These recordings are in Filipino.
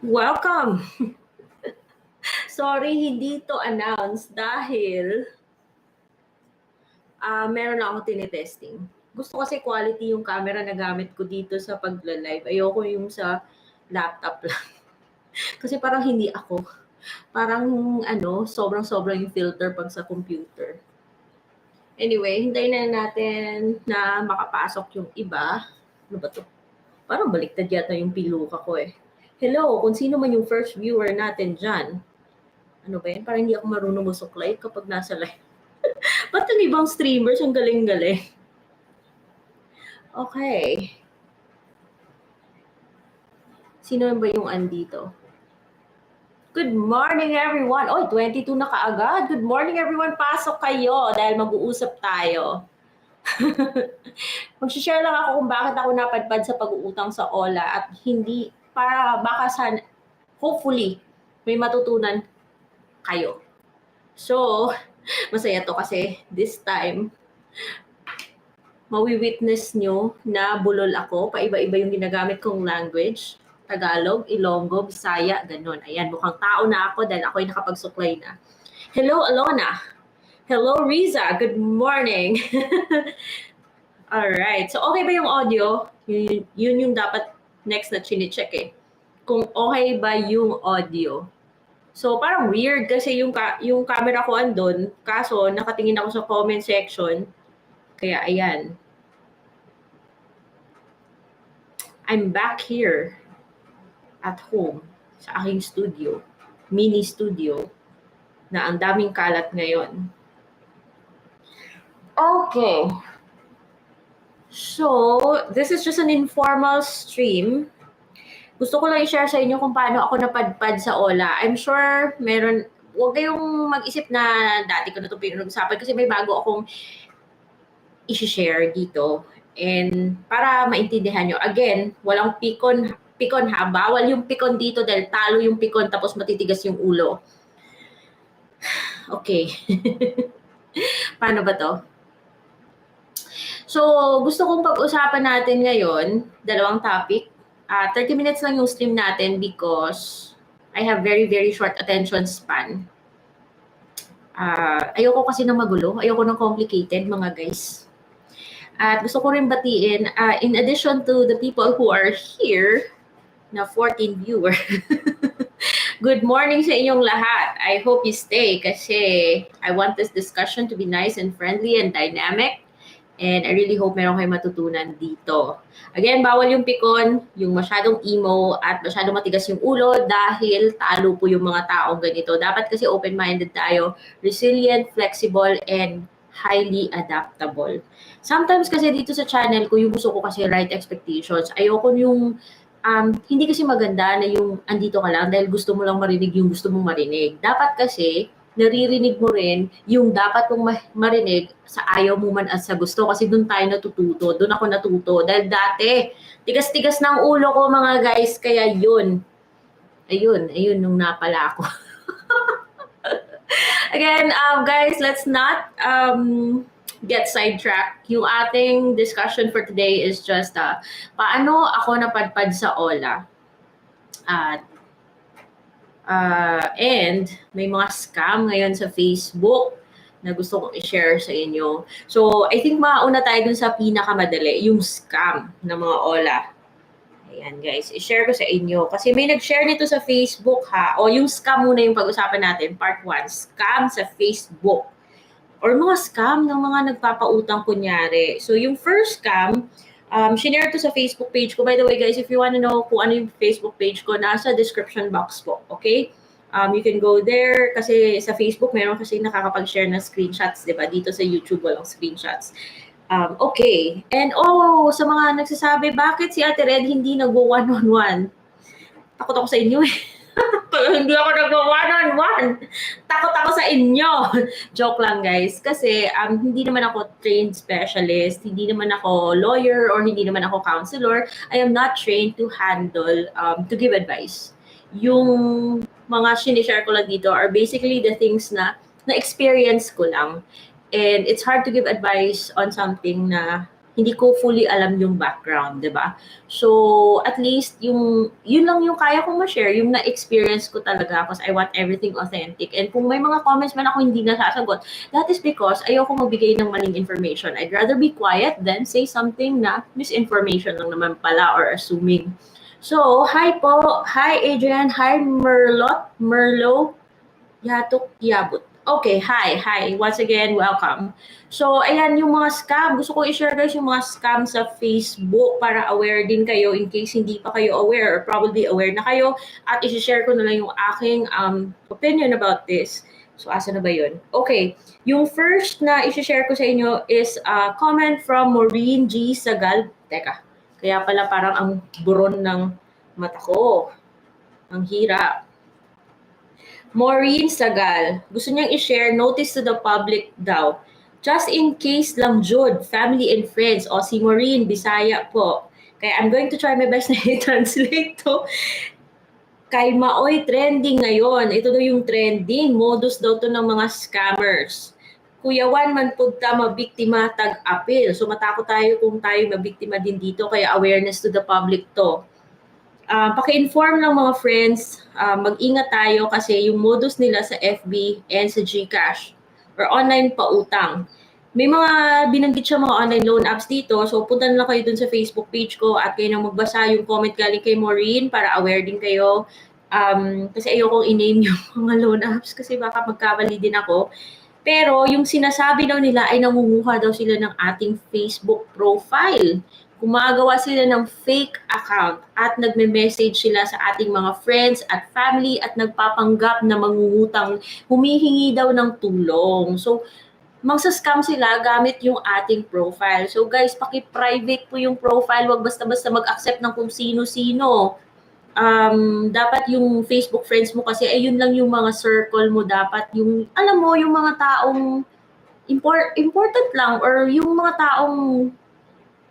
Welcome! Sorry, hindi to announce dahil ah meron ako tinetesting. Gusto kasi quality yung camera na gamit ko dito sa pagla-live. Ayoko yung sa laptop lang. kasi parang hindi ako. Parang ano, sobrang-sobrang yung filter pag sa computer. Anyway, hintayin na natin na makapasok yung iba. Ano ba to? Parang baliktad yata yung piluka ko eh. Hello, kung sino man yung first viewer natin dyan. Ano ba yan? Parang hindi ako marunong musuklay kapag nasa live. Ba't yung ibang streamers ang galing-galing? Okay. Sino ba yung andito? Good morning everyone. Oy, 22 na kaagad. Good morning everyone. Pasok kayo dahil mag-uusap tayo. Mag-share lang ako kung bakit ako napadpad sa pag-uutang sa OLA at hindi para baka sa hopefully may matutunan kayo. So, masaya to kasi this time mawi-witness nyo na bulol ako. Paiba-iba yung ginagamit kong language. Tagalog, Ilonggo, Bisaya, ganun. Ayan, mukhang tao na ako dahil ako'y nakapagsuklay na. Hello, Alona. Hello, Riza. Good morning. Alright. So, okay ba yung audio? Yun, yun yung dapat next na chine-check eh. Kung okay ba yung audio. So, parang weird kasi yung, ka- yung camera ko andun. Kaso, nakatingin ako sa comment section. Kaya, ayan. I'm back here at home sa aking studio, mini studio, na ang daming kalat ngayon. Okay. So, this is just an informal stream. Gusto ko lang i-share sa inyo kung paano ako napadpad sa OLA. I'm sure meron, huwag kayong mag-isip na dati ko na ito pinag-usapan kasi may bago akong i-share dito. And para maintindihan nyo, again, walang pikon, pikon ha, bawal yung pikon dito dahil talo yung pikon tapos matitigas yung ulo. Okay. paano ba to? So, gusto kong pag-usapan natin ngayon, dalawang topic. Uh, 30 minutes lang yung stream natin because I have very, very short attention span. Uh, ayoko kasi ng magulo. Ayoko ng complicated, mga guys. At gusto ko rin batiin, uh, in addition to the people who are here, na 14 viewer, good morning sa inyong lahat. I hope you stay kasi I want this discussion to be nice and friendly and dynamic. And I really hope meron kayong matutunan dito. Again, bawal yung pikon, yung masyadong emo at masyadong matigas yung ulo dahil talo po yung mga taong ganito. Dapat kasi open-minded tayo, resilient, flexible, and highly adaptable. Sometimes kasi dito sa channel ko, yung gusto ko kasi right expectations. Ayoko yung um, hindi kasi maganda na yung andito ka lang dahil gusto mo lang marinig yung gusto mong marinig. Dapat kasi naririnig mo rin yung dapat mong marinig sa ayaw mo man at sa gusto kasi doon tayo natututo. Doon ako natuto. Dahil dati, tigas-tigas ng ulo ko mga guys, kaya yun. Ayun, ayun nung napala ako. Again, um, guys, let's not um, get sidetracked. Yung ating discussion for today is just uh, paano ako napadpad sa OLA. At uh, and may mga scam ngayon sa Facebook na gusto kong i-share sa inyo. So, I think mauna tayo dun sa pinakamadali, yung scam ng mga OLA. Ayan guys, i-share ko sa inyo. Kasi may nag-share nito sa Facebook ha. O yung scam muna yung pag-usapan natin, part 1. Scam sa Facebook. Or mga scam ng mga nagpapautang kunyari. So yung first scam, um, shinare to sa Facebook page ko. By the way guys, if you want to know kung ano yung Facebook page ko, nasa description box po. Okay? Um, you can go there kasi sa Facebook meron kasi nakakapag-share ng screenshots, di ba? Dito sa YouTube walang screenshots. Um, okay. And oh, sa mga nagsasabi, bakit si Ate Red hindi nag-one-on-one? Takot ako sa inyo eh. hindi ako nag-one-on-one. Takot ako sa inyo. Joke lang guys. Kasi um, hindi naman ako trained specialist, hindi naman ako lawyer, or hindi naman ako counselor. I am not trained to handle, um, to give advice. Yung mga sinishare ko lang dito are basically the things na na-experience ko lang. And it's hard to give advice on something na hindi ko fully alam yung background, 'di ba? So, at least yung yun lang yung kaya kong ma-share, yung na-experience ko talaga because I want everything authentic. And kung may mga comments man ako hindi nasasagot, that is because ayoko magbigay ng maling information. I'd rather be quiet than say something na misinformation lang naman pala or assuming. So, hi po. Hi, Adrian. Hi, Merlot. Merlo. Yatok Yabut. Okay, hi, hi. Once again, welcome. So, ayan yung mga scam. Gusto ko i-share guys yung mga scam sa Facebook para aware din kayo in case hindi pa kayo aware or probably aware na kayo. At i-share ko na lang yung aking um, opinion about this. So, asa na ba yun? Okay. Yung first na i-share ko sa inyo is a comment from Maureen G. Sagal. Teka, kaya pala parang ang buron ng mata ko. Ang hirap. Maureen Sagal, gusto niyang i-share notice to the public daw. Just in case lang Jude, family and friends. O si Maureen, Bisaya po. Kaya I'm going to try my best na i-translate to. Kay Maoy trending ngayon. Ito daw yung trending. Modus daw to ng mga scammers. Kuyawan man pugta mabiktima tag-apil. So matakot tayo kung tayo mabiktima din dito. Kaya awareness to the public to uh, paki-inform ng mga friends, uh, mag-ingat tayo kasi yung modus nila sa FB and sa GCash or online pautang. May mga binanggit siya mga online loan apps dito. So, punta na lang kayo dun sa Facebook page ko at kayo nang magbasa yung comment galing kay Maureen para aware din kayo. Um, kasi ayokong i-name yung mga loan apps kasi baka magkamali din ako. Pero yung sinasabi daw nila ay nangunguha daw sila ng ating Facebook profile gumagawa sila ng fake account at nagme-message sila sa ating mga friends at family at nagpapanggap na mangungutang, humihingi daw ng tulong. So, magsa-scam sila gamit yung ating profile. So guys, paki-private po yung profile, wag basta-basta mag-accept ng kung sino-sino. Um, dapat yung Facebook friends mo kasi ayun lang yung mga circle mo dapat yung alam mo yung mga taong import, important lang or yung mga taong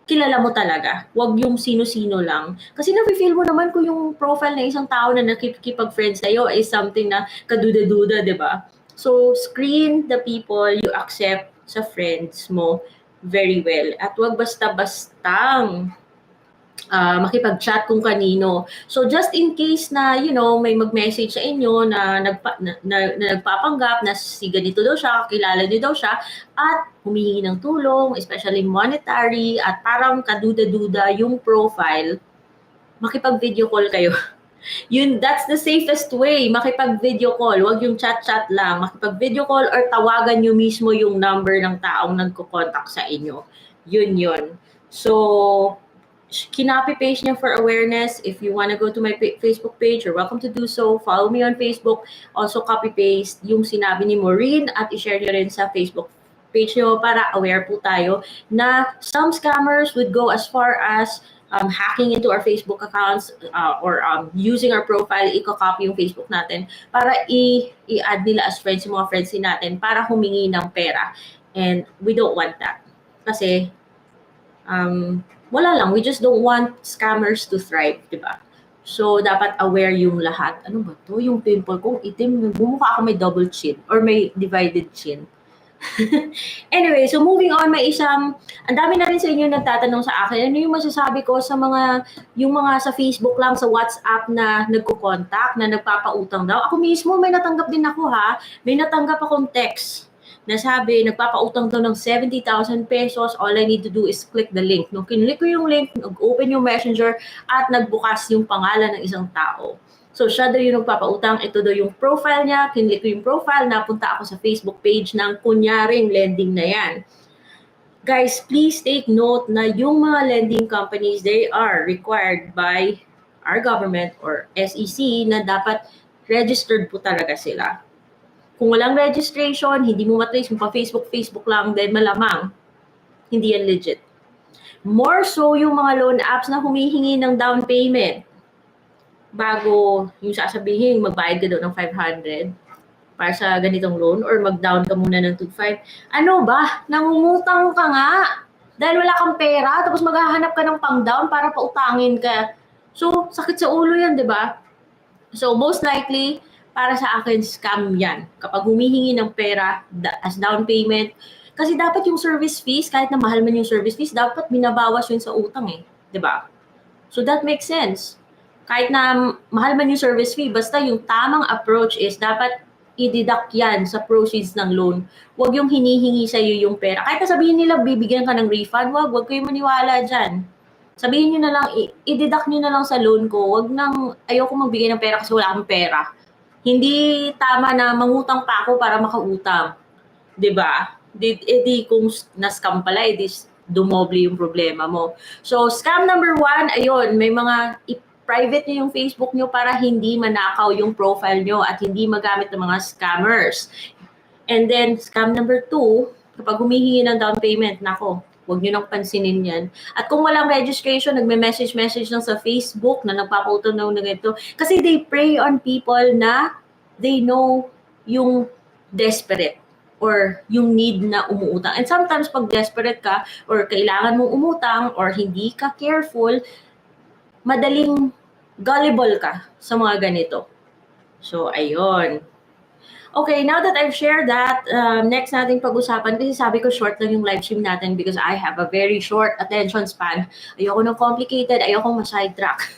kilala mo talaga. Huwag yung sino-sino lang. Kasi na-feel mo naman kung yung profile ng isang tao na nakikipag-friends sa'yo is something na kaduda-duda, di ba? So, screen the people you accept sa friends mo very well. At huwag basta-bastang uh, makipag-chat kung kanino. So just in case na, you know, may mag-message sa inyo na, nagpa, na, na, na nagpapanggap na si ganito daw siya, kilala niyo daw siya, at humihingi ng tulong, especially monetary, at parang kaduda-duda yung profile, makipag-video call kayo. Yun, that's the safest way, makipag-video call. Huwag yung chat-chat lang. Makipag-video call or tawagan nyo mismo yung number ng taong nagko-contact sa inyo. Yun yun. So, kinopy-paste niya for awareness. If you want to go to my Facebook page, you're welcome to do so. Follow me on Facebook. Also, copy-paste yung sinabi ni Maureen at i-share niyo rin sa Facebook page niyo para aware po tayo na some scammers would go as far as um, hacking into our Facebook accounts uh, or um, using our profile, i-copy yung Facebook natin para i- i-add nila as friends yung mga friends natin para humingi ng pera. And we don't want that. Kasi um, wala lang, we just don't want scammers to thrive, di ba? So, dapat aware yung lahat. Ano ba to? Yung pimple kong itim, bumukha ako may double chin or may divided chin. anyway, so moving on, may isang, ang dami na rin sa inyo nagtatanong sa akin, ano yung masasabi ko sa mga, yung mga sa Facebook lang, sa WhatsApp na nagko-contact, na nagpapautang daw. Ako mismo, may natanggap din ako ha. May natanggap akong text na sabi, nagpapautang daw ng 70,000 pesos, all I need to do is click the link. Nung kinlik ko yung link, nag-open yung messenger, at nagbukas yung pangalan ng isang tao. So, siya daw yung nagpapautang, ito daw yung profile niya, kinlik ko yung profile, napunta ako sa Facebook page ng kunyaring lending na yan. Guys, please take note na yung mga lending companies, they are required by our government or SEC na dapat registered po talaga sila. Kung walang registration, hindi mo matrace pa Facebook, Facebook lang, then malamang hindi yan legit. More so yung mga loan apps na humihingi ng down payment bago yung sasabihin magbayad ka daw ng 500 para sa ganitong loan or mag-down ka muna ng 2.5. Ano ba? Nangungutang ka nga. Dahil wala kang pera, tapos maghahanap ka ng pang-down para pautangin ka. So, sakit sa ulo yan, di ba? So, most likely, para sa akin, scam yan. Kapag humihingi ng pera as down payment, Kasi dapat yung service fees, kahit na mahal man yung service fees, dapat binabawas yun sa utang eh. ba? So that makes sense. Kahit na mahal man yung service fee, basta yung tamang approach is dapat i-deduct yan sa proceeds ng loan. Huwag yung hinihingi sa iyo yung pera. Kahit sabihin nila bibigyan ka ng refund, wag, wag kayo maniwala dyan. Sabihin nyo na lang, i-deduct nyo na lang sa loan ko. Wag nang, ayoko magbigay ng pera kasi wala akong pera. Hindi tama na mangutang pa ako para makautang. 'Di ba? Di, edi kung na-scam pala, edi dumoble yung problema mo. So, scam number one, ayun, may mga i-private nyo yung Facebook nyo para hindi manakaw yung profile nyo at hindi magamit ng mga scammers. And then, scam number two, kapag humihingi ng down payment, nako, huwag nyo nang pansinin yan. At kung walang registration, nagme-message-message lang sa Facebook na nagpapauto na ng ito. Kasi they prey on people na they know yung desperate or yung need na umuutang. And sometimes pag desperate ka or kailangan mong umutang or hindi ka careful, madaling gullible ka sa mga ganito. So, ayun. Okay, now that I've shared that, um, next nating pag-usapan, kasi sabi ko short lang yung live stream natin because I have a very short attention span. Ayoko ng complicated, ayoko ma-sidetrack.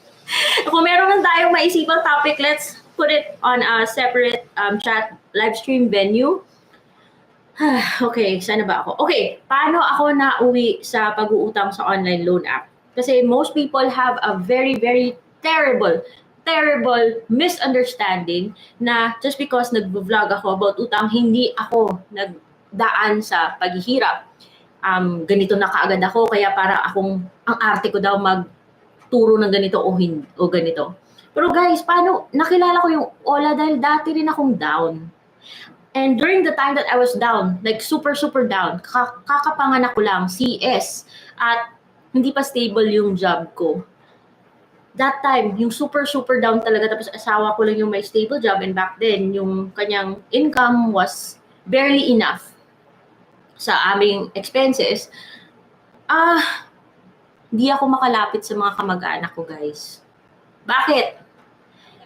Kung meron man tayong maisipang topic, let's put it on a separate um, chat live stream venue. okay, sana ba ako? Okay, paano ako nauwi sa pag-uutang sa online loan app? Kasi most people have a very, very terrible, terrible misunderstanding na just because nag-vlog ako about utang, hindi ako nagdaan sa paghihirap. Um, ganito na kaagad ako, kaya para akong, ang arte ko daw magturo ng ganito o, hin, o ganito. Pero guys, paano, nakilala ko yung Ola dahil dati rin akong down. And during the time that I was down, like super, super down, ka- kakapanganak ko lang, CS, at hindi pa stable yung job ko. That time, yung super, super down talaga, tapos asawa ko lang yung may stable job, and back then, yung kanyang income was barely enough sa aming expenses. Ah, hindi ako makalapit sa mga kamag-anak ko, guys. Bakit?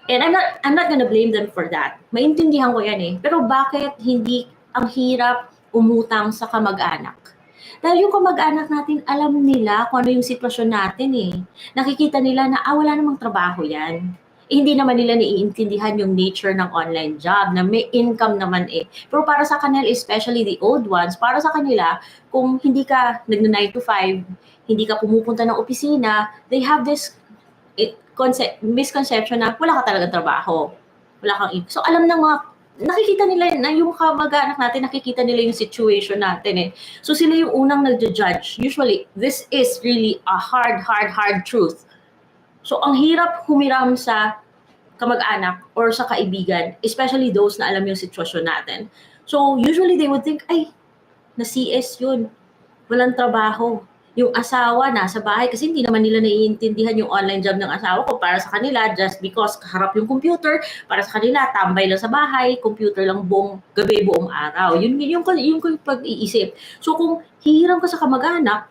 And I'm not I'm not gonna blame them for that. Maintindihan ko yan eh. Pero bakit hindi ang hirap umutang sa kamag-anak? Dahil yung kamag-anak natin, alam nila kung ano yung sitwasyon natin eh. Nakikita nila na, ah, wala namang trabaho yan. Eh, hindi naman nila naiintindihan yung nature ng online job na may income naman eh. Pero para sa kanila, especially the old ones, para sa kanila, kung hindi ka nag 9 to 5, hindi ka pumupunta ng opisina, they have this it, concept, misconception na wala ka talaga trabaho. Wala kang income. So alam ng mga nakikita nila na yung kamag-anak natin, nakikita nila yung situation natin eh. So sila yung unang nagja-judge. Usually, this is really a hard, hard, hard truth. So ang hirap humiram sa kamag-anak or sa kaibigan, especially those na alam yung sitwasyon natin. So usually they would think, ay, na CS yun. Walang trabaho. Yung asawa nasa bahay kasi hindi naman nila naiintindihan yung online job ng asawa ko para sa kanila just because kaharap yung computer, para sa kanila tambay lang sa bahay, computer lang buong gabi, buong araw. Yun yung, yung, yung, yung pag-iisip. So kung hihiram ka sa kamag-anak,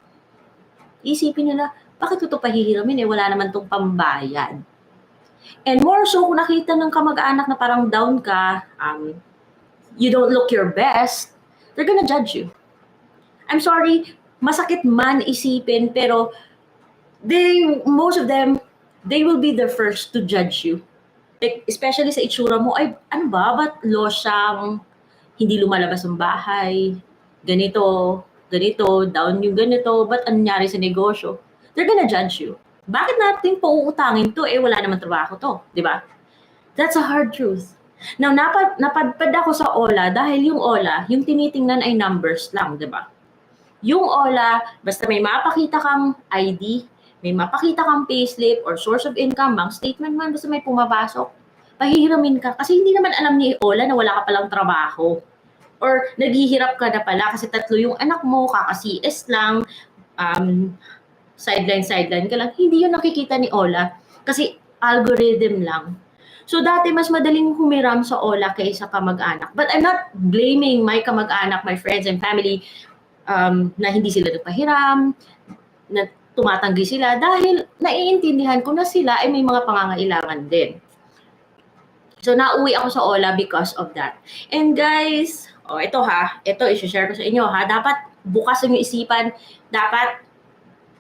isipin nila, bakit ko ito pahihiramin eh, wala naman tong pambayad. And more so, kung nakita ng kamag-anak na parang down ka, um, you don't look your best, they're gonna judge you. I'm sorry, masakit man isipin, pero they, most of them, they will be the first to judge you. Like, especially sa itsura mo, ay, ano ba, ba't losyang hindi lumalabas ng bahay, ganito, ganito, down yung ganito, ba't ano nangyari sa negosyo? They're gonna judge you. Bakit natin pauutangin to? Eh, wala naman trabaho to, di ba? That's a hard truth. Now, napad, napadpad ako sa OLA dahil yung OLA, yung tinitingnan ay numbers lang, di ba? Yung OLA, basta may mapakita kang ID, may mapakita kang payslip or source of income, bank statement man, basta may pumapasok, pahihiramin ka. Kasi hindi naman alam ni OLA na wala ka palang trabaho. Or naghihirap ka na pala kasi tatlo yung anak mo, kaka-CS lang, um, sideline, sideline ka lang. Hindi yun nakikita ni OLA. Kasi algorithm lang. So dati mas madaling humiram sa OLA kaysa kamag-anak. But I'm not blaming my kamag-anak, my friends and family um, na hindi sila nagpahiram, na tumatanggi sila dahil naiintindihan ko na sila ay may mga pangangailangan din. So, nauwi ako sa Ola because of that. And guys, oh, ito ha, ito isi-share ko sa inyo ha. Dapat bukas ang isipan, dapat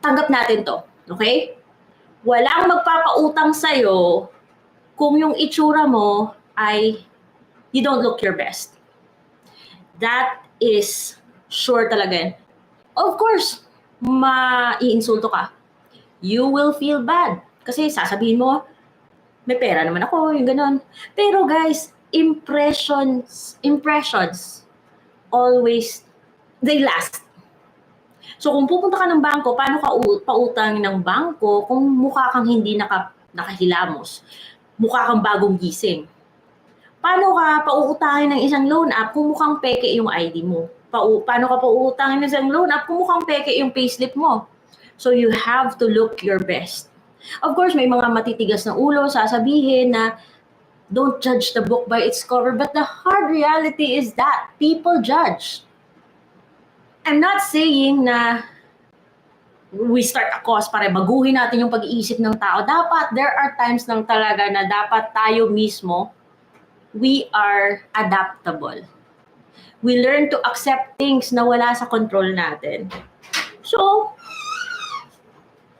tanggap natin to. Okay? Walang magpapautang sa'yo kung yung itsura mo ay you don't look your best. That is sure talaga yan. Of course, maiinsulto ka. You will feel bad. Kasi sasabihin mo, may pera naman ako, yung ganon. Pero guys, impressions, impressions, always, they last. So kung pupunta ka ng bangko, paano ka pautang ng bangko kung mukha kang hindi naka, nakahilamos? Mukha kang bagong gising. Paano ka pauutangin ng isang loan app kung mukhang peke yung ID mo? Pau, paano ka pauutangin ng isang loan app kung mukhang peke yung payslip mo? So you have to look your best. Of course, may mga matitigas na ulo sasabihin na don't judge the book by its cover, but the hard reality is that people judge. I'm not saying na we start a cause para baguhin natin yung pag-iisip ng tao. Dapat, there are times lang talaga na dapat tayo mismo, we are adaptable. We learn to accept things na wala sa control natin. So,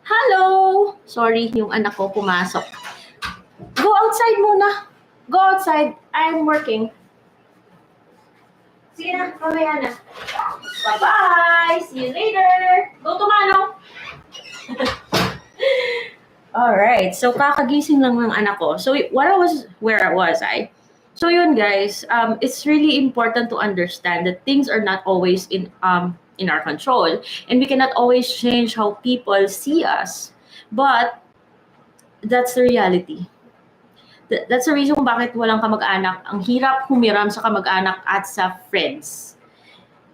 hello! Sorry, yung anak ko pumasok. Go outside muna. Go outside. I'm working. Sige na, mamaya na. Bye-bye! See you later! Go to Mano! Alright, so kakagising lang ng anak ko. So what I was, where I was I? So yun guys, um, it's really important to understand that things are not always in um in our control and we cannot always change how people see us. But that's the reality. Th- That's the reason kung bakit walang kamag-anak. Ang hirap humiram sa kamag-anak at sa friends.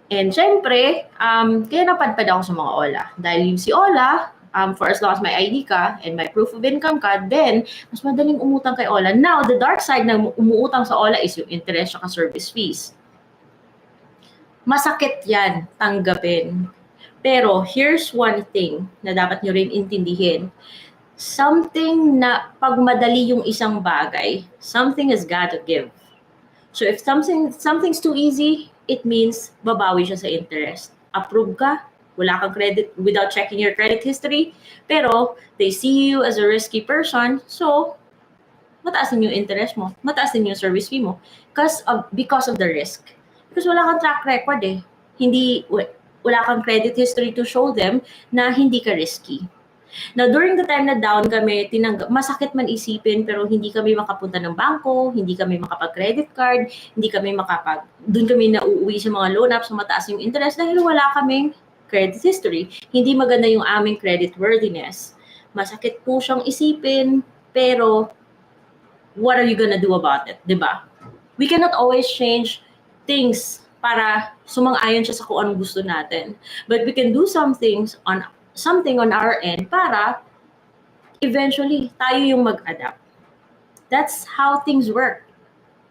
And syempre, um, kaya napadpad ako sa mga Ola. Dahil yung si Ola, um, for as long as may ID ka and may proof of income ka, then mas madaling umutang kay Ola. Now, the dark side ng umuutang sa Ola is yung interest at service fees. Masakit yan, tanggapin. Pero here's one thing na dapat nyo rin intindihin. Something na pag madali yung isang bagay, something has got to give. So if something something's too easy, it means babawi siya sa interest. Approve ka, wala kang credit without checking your credit history, pero they see you as a risky person, so mataas din yung interest mo, mataas din yung service fee mo because of, because of the risk. Because wala kang track record eh. Hindi, wa- wala kang credit history to show them na hindi ka risky. Now, during the time na down kami, tinanggap, masakit man isipin, pero hindi kami makapunta ng bangko, hindi kami makapag-credit card, hindi kami makapag, doon kami nauuwi sa mga loan apps, mataas yung interest dahil wala kaming credit history. Hindi maganda yung aming credit worthiness. Masakit po siyang isipin, pero what are you gonna do about it, di ba? We cannot always change things para sumang-ayon siya sa kung anong gusto natin. But we can do some things on something on our end para eventually tayo yung mag-adapt. That's how things work.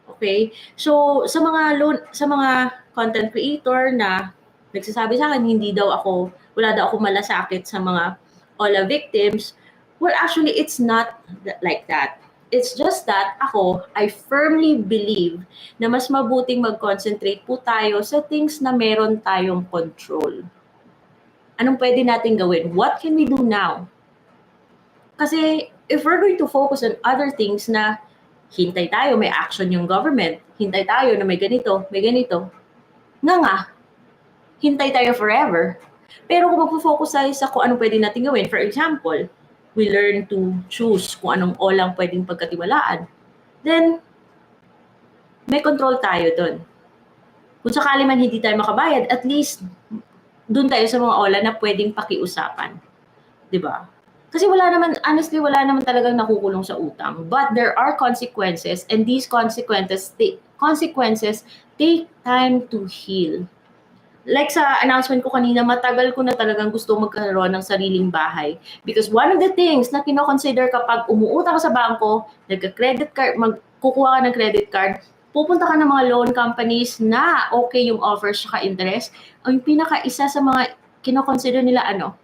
Okay? So sa mga loan, sa mga content creator na nagsasabi sa akin hindi daw ako wala daw ako malasakit sa mga Ola victims, well actually it's not like that. It's just that ako, I firmly believe na mas mabuting mag-concentrate po tayo sa things na meron tayong control. Anong pwede natin gawin? What can we do now? Kasi if we're going to focus on other things na hintay tayo, may action yung government, hintay tayo na may ganito, may ganito, nga nga, hintay tayo forever. Pero kung magpo-focus tayo sa kung anong pwede natin gawin, for example, we learn to choose kung anong olang pwedeng pagkatiwalaan, then may control tayo doon. Kung sakali man hindi tayo makabayad, at least doon tayo sa mga ola na pwedeng pakiusapan. 'Di ba? Kasi wala naman, honestly, wala naman talagang nakukulong sa utang. But there are consequences and these consequences, take, consequences take time to heal. Like sa announcement ko kanina, matagal ko na talagang gusto magkaroon ng sariling bahay. Because one of the things na kinoconsider kapag umuutang ka sa bangko, nagka-credit card, magkukuha ka ng credit card, pupunta ka ng mga loan companies na okay yung offers saka interest. Ang pinaka-isa sa mga kinoconsider nila ano,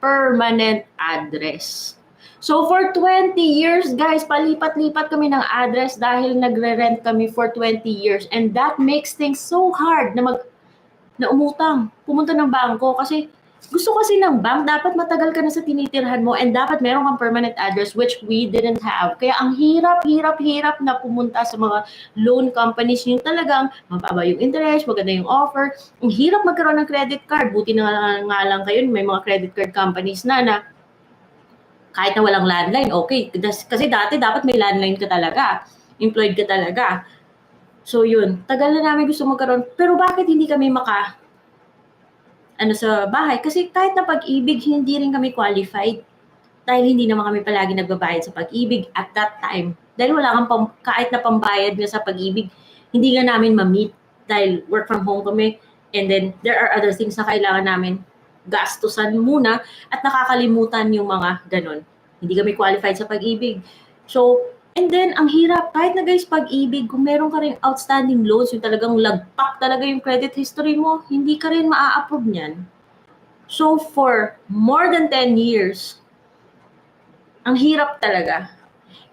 permanent address. So for 20 years, guys, palipat-lipat kami ng address dahil nagre-rent kami for 20 years. And that makes things so hard na mag na umutang, pumunta ng bangko kasi gusto kasi ng bank, dapat matagal ka na sa tinitirhan mo and dapat meron kang permanent address which we didn't have. Kaya ang hirap, hirap, hirap na pumunta sa mga loan companies yung talagang mababa yung interest, maganda yung offer. Ang hirap magkaroon ng credit card. Buti na nga, lang kayo, may mga credit card companies na na kahit na walang landline, okay. Kasi dati dapat may landline ka talaga. Employed ka talaga. So yun, tagal na namin gusto magkaroon. Pero bakit hindi kami maka ano sa bahay? Kasi kahit na pag-ibig, hindi rin kami qualified. Dahil hindi naman kami palagi nagbabayad sa pag-ibig at that time. Dahil wala kang pam, kahit na pambayad nga sa pag-ibig, hindi nga namin ma-meet. Dahil work from home kami. And then, there are other things na kailangan namin gastusan muna at nakakalimutan yung mga ganon. Hindi kami qualified sa pag-ibig. So, and then, ang hirap, kahit na guys, pag-ibig, kung meron ka rin outstanding loans, yung talagang lagpak talaga yung credit history mo, hindi ka rin maa-approve niyan. So, for more than 10 years, ang hirap talaga.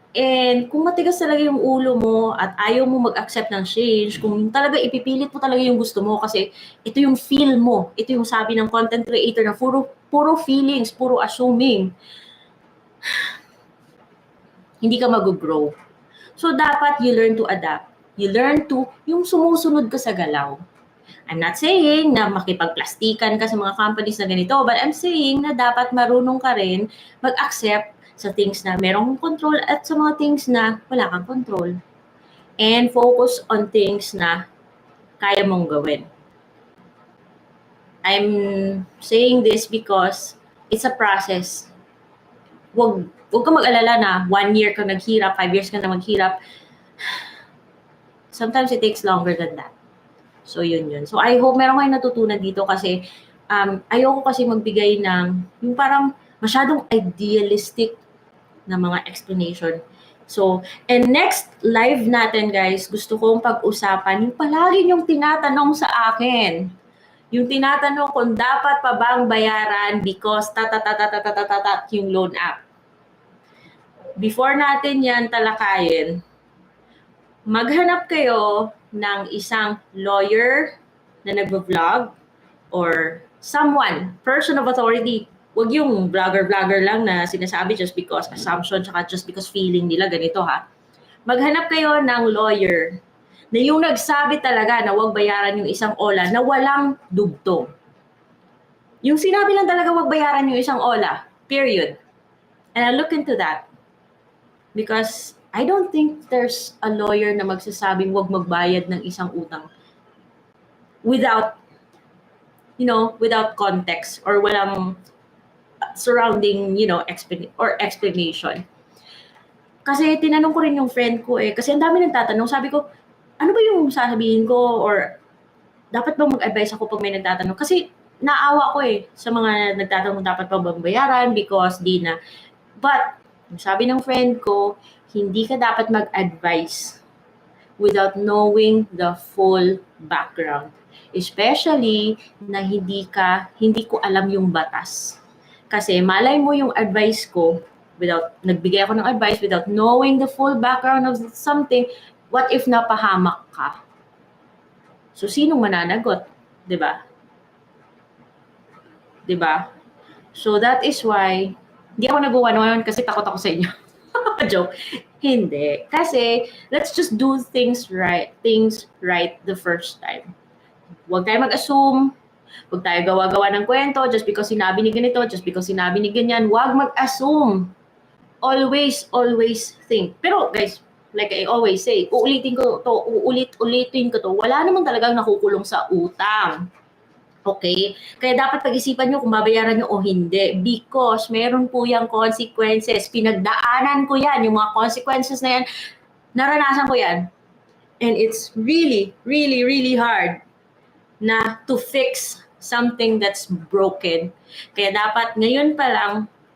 And kung matigas talaga yung ulo mo at ayaw mo mag-accept ng change, kung talaga ipipilit mo talaga yung gusto mo kasi ito yung feel mo, ito yung sabi ng content creator na puro, puro feelings, puro assuming, hindi ka mag-grow. So, dapat you learn to adapt. You learn to, yung sumusunod ka sa galaw. I'm not saying na makipagplastikan ka sa mga companies na ganito, but I'm saying na dapat marunong ka rin mag-accept sa things na merong control at sa mga things na wala kang control. And focus on things na kaya mong gawin. I'm saying this because it's a process. Wag, wag ka mag-alala na one year ka naghirap, five years ka na maghirap. Sometimes it takes longer than that. So, yun yun. So, I hope meron kayong natutunan dito kasi um, ayoko kasi magbigay ng yung parang masyadong idealistic na mga explanation. So, and next live natin guys, gusto kong pag-usapan yung palagi yung tinatanong sa akin. Yung tinatanong kung dapat pa bang bayaran because tatatatatatatatat yung loan app. Before natin yan talakayin, maghanap kayo ng isang lawyer na nagvo-vlog or someone, person of authority. Huwag yung vlogger-vlogger lang na sinasabi just because assumption tsaka just because feeling nila ganito ha. Maghanap kayo ng lawyer na yung nagsabi talaga na huwag bayaran yung isang ola na walang dugtong. Yung sinabi lang talaga huwag bayaran yung isang ola. Period. And I look into that. Because I don't think there's a lawyer na magsasabing huwag magbayad ng isang utang without, you know, without context or walang surrounding, you know, explan- or explanation. Kasi tinanong ko rin yung friend ko eh, kasi ang dami nagtatanong, sabi ko, ano ba yung sasabihin ko or dapat ba mag-advise ako pag may nagtatanong? Kasi naawa ko eh sa mga nagtatanong dapat pa bang bayaran because di na. But, sabi ng friend ko, hindi ka dapat mag-advise without knowing the full background. Especially na hindi ka, hindi ko alam yung batas. Kasi malay mo yung advice ko without, nagbigay ako ng advice without knowing the full background of something, what if napahamak ka? So, sinong mananagot? ba? 'Di ba? So, that is why, hindi ako nagawa ngayon kasi takot ako sa inyo. Joke. Hindi. Kasi, let's just do things right, things right the first time. Huwag tayo mag-assume, huwag tayo gawa-gawa ng kwento just because sinabi ni ganito, just because sinabi ni ganyan. Huwag mag-assume. Always, always think. Pero, guys, like I always say, uulitin ko to, uulit-ulitin ko to, wala namang talagang nakukulong sa utang. Okay? Kaya dapat pag-isipan nyo kung babayaran nyo o hindi because meron po yung consequences. Pinagdaanan ko yan, yung mga consequences na yan, naranasan ko yan. And it's really, really, really hard na to fix something that's broken. Kaya dapat ngayon pa lang,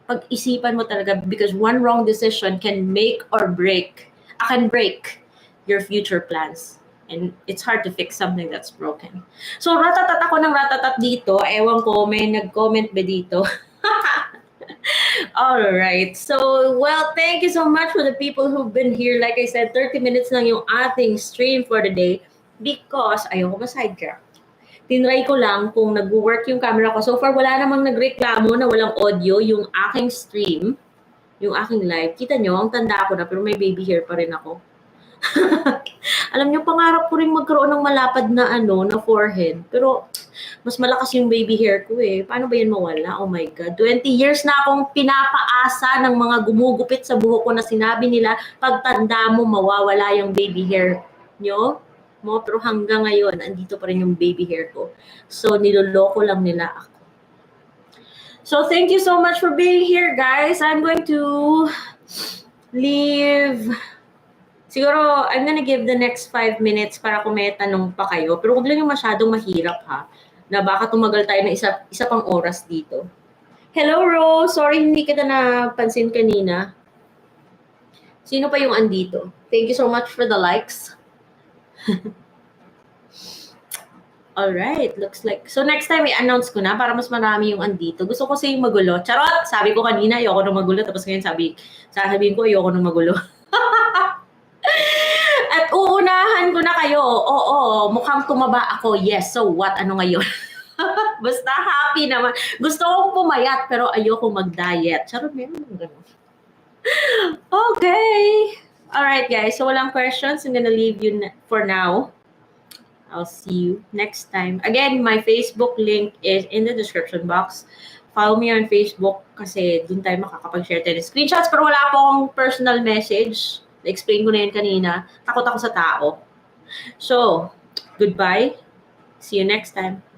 pag-isipan mo talaga because one wrong decision can make or break, can break your future plans. And it's hard to fix something that's broken. So, ratatat ako ng ratatat dito. Ewan ko, may nag-comment ba dito? All right. So, well, thank you so much for the people who've been here. Like I said, 30 minutes lang yung ating stream for the day because ayoko ma-sidetrack. Tinry ko lang kung nag-work yung camera ko. So far, wala namang nagreklamo na walang audio yung aking stream, yung aking live. Kita nyo, ang tanda ko na pero may baby hair pa rin ako. Alam nyo, pangarap ko rin magkaroon ng malapad na ano, na forehead. Pero mas malakas yung baby hair ko eh. Paano ba yan mawala? Oh my God. 20 years na akong pinapaasa ng mga gumugupit sa buhok ko na sinabi nila, pagtanda mo, mawawala yung baby hair nyo. Mo, pero hanggang ngayon, andito pa rin yung baby hair ko. So, niloloko lang nila ako. So, thank you so much for being here, guys. I'm going to leave Siguro, I'm gonna give the next five minutes para kung may tanong pa kayo. Pero huwag lang yung masyadong mahirap ha. Na baka tumagal tayo ng isa, isa pang oras dito. Hello, Rose. Sorry, hindi kita napansin kanina. Sino pa yung andito? Thank you so much for the likes. Alright, looks like. So next time i-announce ko na para mas marami yung andito. Gusto ko yung magulo. Charot! Sabi ko kanina, ayoko nang magulo. Tapos ngayon sabi, sasabihin ko, ayoko nang magulo. At uunahan ko na kayo. Oo, mukhang tumaba ako. Yes, so what? Ano ngayon? Basta happy naman. Gusto kong pumayat pero ayoko mag-diet. Charot, meron ng ganun. Okay. Alright guys, so walang questions. I'm gonna leave you na- for now. I'll see you next time. Again, my Facebook link is in the description box. Follow me on Facebook kasi dun tayo makakapag-share tayo ng screenshots pero wala akong personal message. Na-explain ko na yun kanina. Takot ako sa tao. So, goodbye. See you next time.